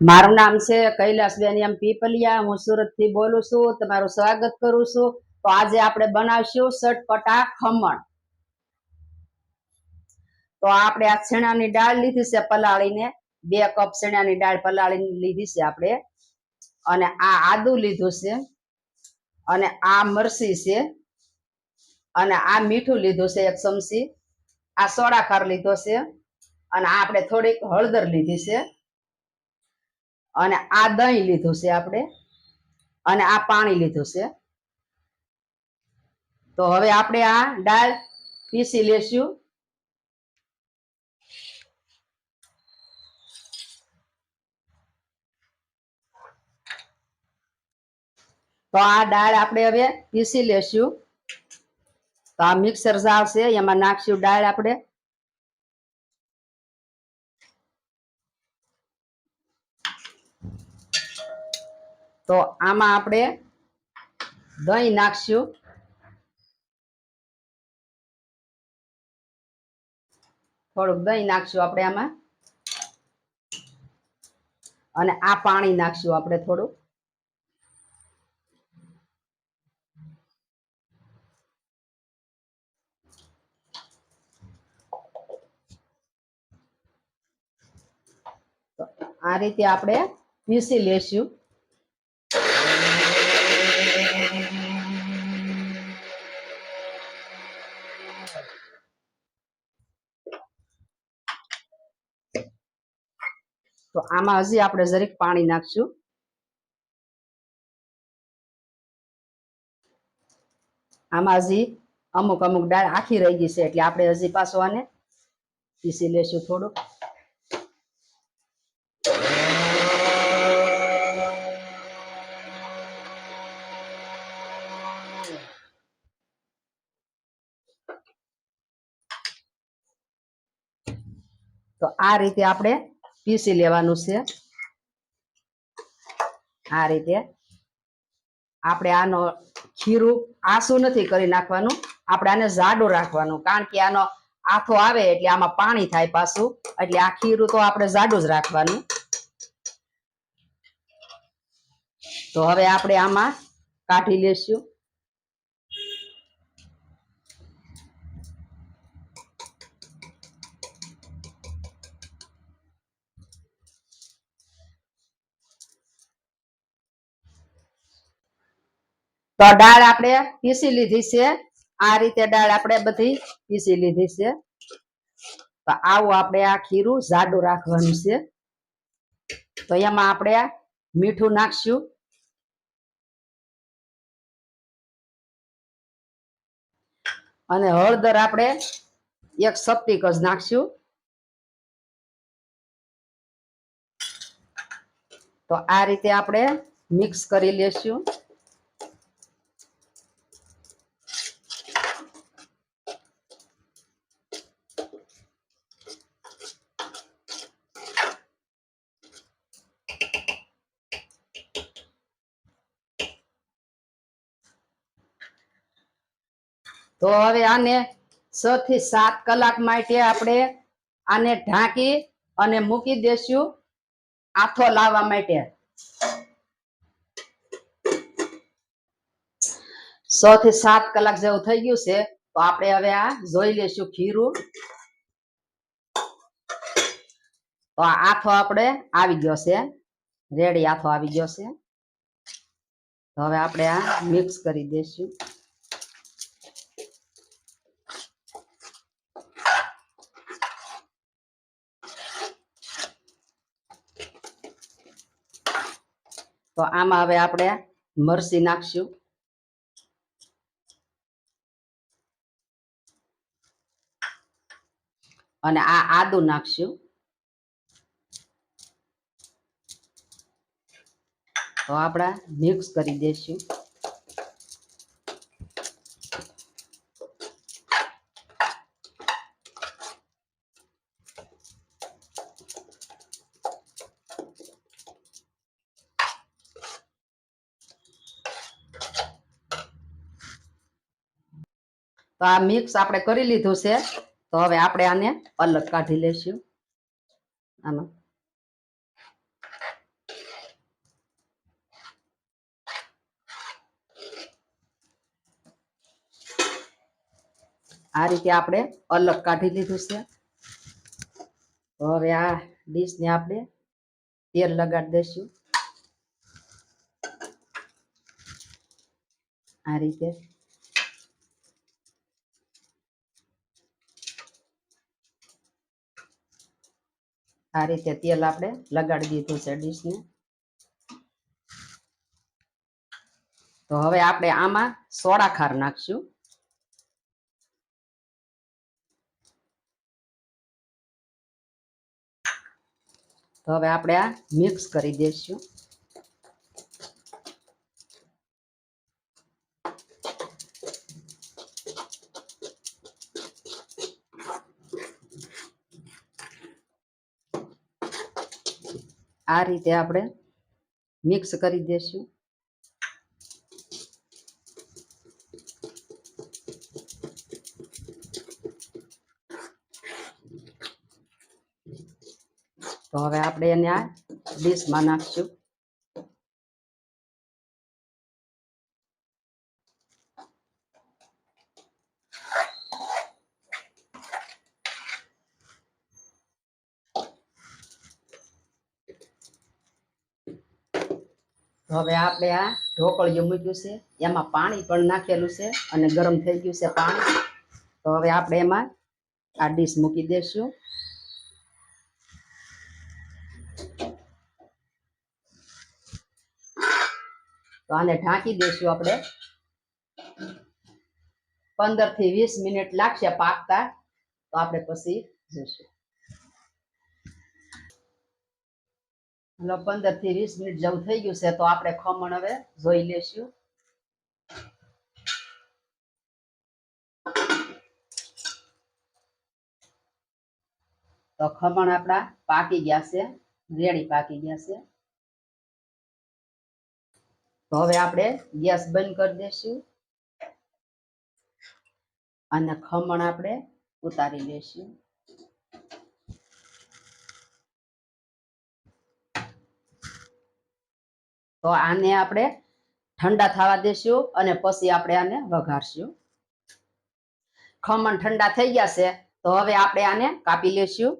મારું નામ છે કૈલાસબેન એમ પીપલિયા. હું સુરતથી બોલું છું. તમારું સ્વાગત કરું છું. તો આજે આપણે બનાવશું સટપટા ખમણ. તો આપણે આ ચણાની દાળ લીધી છે પલાળીને. બે કપ ચણાની દાળ પલાળીને લીધી છે આપણે. અને આ આદુ લીધું છે. અને આ મરસી છે. અને આ મીઠું લીધું છે એક ચમચી. આ સોડા ખાર લીધો છે. અને આપણે થોડીક હળદર લીધી છે. અને આ દહીં લીધું છે આપણે. અને આ પાણી લીધું છે. તો હવે આપણે આ દાળ પીસી લેશું. તો આ દાળ આપણે હવે પીસી લેશું. તો આ મિક્સર જાર એમાં નાખશું દાળ આપણે. તો આમાં આપણે દહીં નાખશું. થોડુંક દહીં નાખશું આપણે આમાં. અને આ પાણી નાખશું આપણે થોડુંક. આ રીતે આપણે પીસી લેશું. આમાં હજી આપણે જરીક પાણી નાખશું. આમાં હજી અમુક અમુક દાળ આખી રહી ગઈ છે, એટલે આપણે હજી પાછો આને પીસી લેશું થોડુંક. તો આ રીતે આપણે પીસી લેવાનું છે. આ રીતે. આપણે આનો ખીરું આસુ નથી કરી નાખવાનું. આપણે આને જાડો રાખવાનું. કારણ કે આનો આથો આવે એટલે આમાં પાણી થાય પાછું. એટલે આ ખીરું તો આપણે જાડું જ રાખવાનું. તો હવે આપણે આમાં કાઢી લેશું. તો દાળ આપણે પીસી લીધી છે. આ રીતે દાળ આપણે બધી પીસી લીધી છે. તો આવું આપણે આ ખીરું જાડું રાખવાનું છે. તો એમાં આપણે મીઠું નાખશું. અને હળદર આપણે એક સપ્તિક જ નાખશું. તો આ રીતે આપણે મિક્સ કરી લેશું. તો હવે આને છ થી સાત કલાક માટે આપણે આને ઢાંકી અને મૂકી દેશું આથો લાવવા માટે. છ થી સાત કલાક જેવું થઈ ગયું છે, તો આપણે હવે આ જોઈ લેશું ખીરું. તો આથો આપણે આવી ગયો છે, રેડી આથો આવી ગયો છે. તો હવે આપણે આ મિક્સ કરી દઈશું તો આમાં હવે આપણે મરસી નાખશું. અને આ આદુ નાખશું. તો આપણે મિક્સ કરી દઈશું તો આ મિક્સ આપણે કરી લીધું છે. તો હવે આપણે આને અલગ કાઢી લેશું. આમાં. આ રીતે આપણે અલગ કાઢી લીધું છે. હવે આ ડીશને આપણે તેલ લગાડી દઈશું. આ રીતે આ રીતે તેલ આપણે લગાડી દીધું છે ડીશને. તો હવે આપણે આમાં સોડા ખાર નાખશું. તો હવે આપણે આ મિક્સ કરી દઈશું આ રીતે આપણે મિક્સ કરી દઈશું તો હવે આપણે એને આ ડીશમાં નાખશું તો હવે આપણે આ ઢોકળિયું મૂક્યું છે, એમાં પાણી પણ નાખેલું છે અને ગરમ થઈ ગયું છે પાણી. તો હવે આપણે એમાં આ ડીશ મૂકી દઈશું તો આને ઢાંકી દઈશું આપણે. પંદરથી વીસ મિનિટ લાગશે પાકતા. તો આપણે પછી જઈશું. હલો પંદરથી વીસ મિનિટ જેવું થઈ ગયું છે, તો આપણે ખમણ હવે જોઈ લેશું. તો ખમણ આપણા પાકી ગયા છે, રેડી પાકી ગયા છે. તો હવે આપણે ગેસ બંધ કરી દેશું. અને ખમણ આપણે ઉતારી લઈશું તો આને આપણે ઠંડા થવા દેશું અને પછી આપણે આને વઘારશું. ખમણ ઠંડા થઈ ગયા છે, તો હવે આપણે આને કાપી લેશું.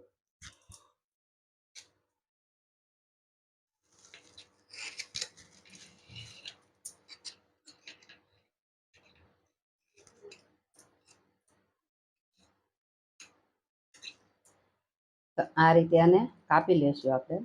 આ રીતે આને કાપી લેશું આપણે.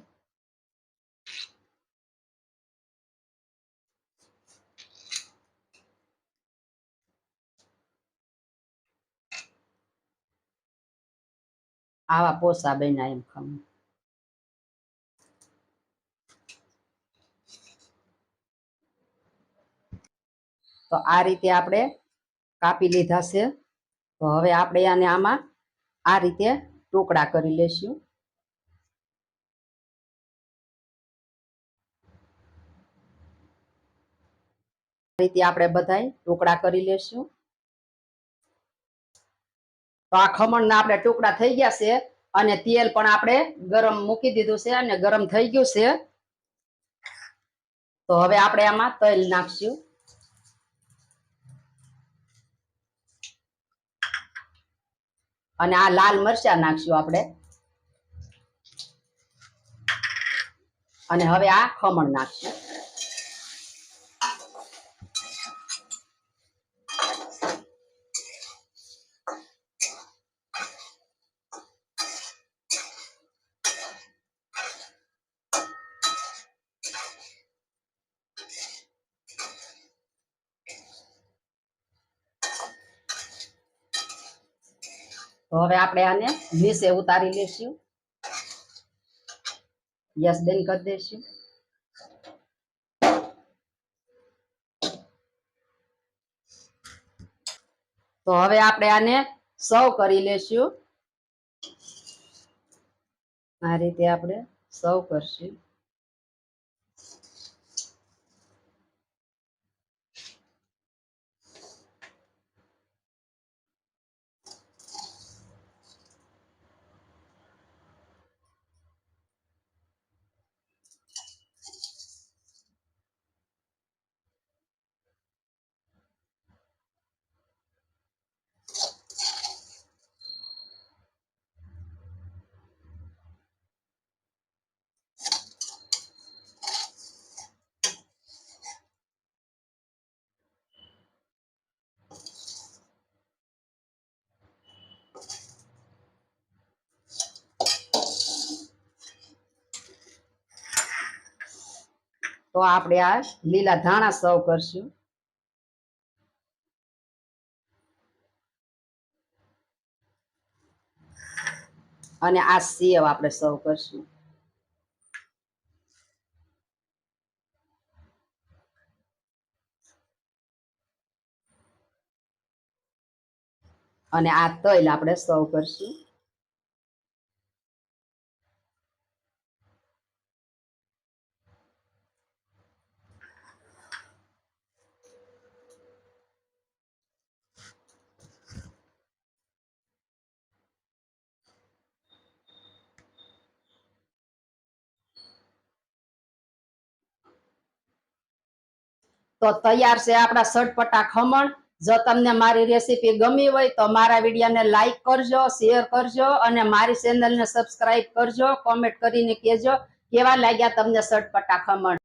આવા પોસા બન્યા એમ ખમણ તો આ રીતે આપણે કાપી લીધા છે. તો હવે આપણે આને આમાં આ રીતે ટુકડા કરી લેશું. રીતે આપણે બધાય ટુકડા કરી લેશું. તો આ ખમણના આપણે ટુકડા થઈ ગયા છે અને તેલ પણ આપણે ગરમ મૂકી દીધું છે અને ગરમ થઈ ગયું છે. તો હવે આપણે આમાં તેલ નાખશું. અને આ લાલ મરચા નાખશું આપણે. અને હવે આ ખમણ નાખશું. તો હવે આપણે આને નીચે ઉતારી લેશું. ગેસ બંધ કરી દઈશું તો હવે આપણે આને સર્વ કરી લેશું. આ રીતે આપણે સર્વ કરશું. તો આપણે આ લીલા ધાણા સર્વ કરશું. અને આ સેવ આપણે સર્વ કરશું. અને આ તૈલ આપણે સર્વ કરશું. તો તૈયાર છે આપણા સટપટા ખમણ. જો તમને મારી રેસીપી ગમી હોય તો મારા વિડીયોને લાઈક કરજો શેર કરજો અને મારી ચેનલને સબસ્ક્રાઈબ કરજો કોમેન્ટ કરીને કહેજો કેવા લાગ્યા તમને સટપટા ખમણ.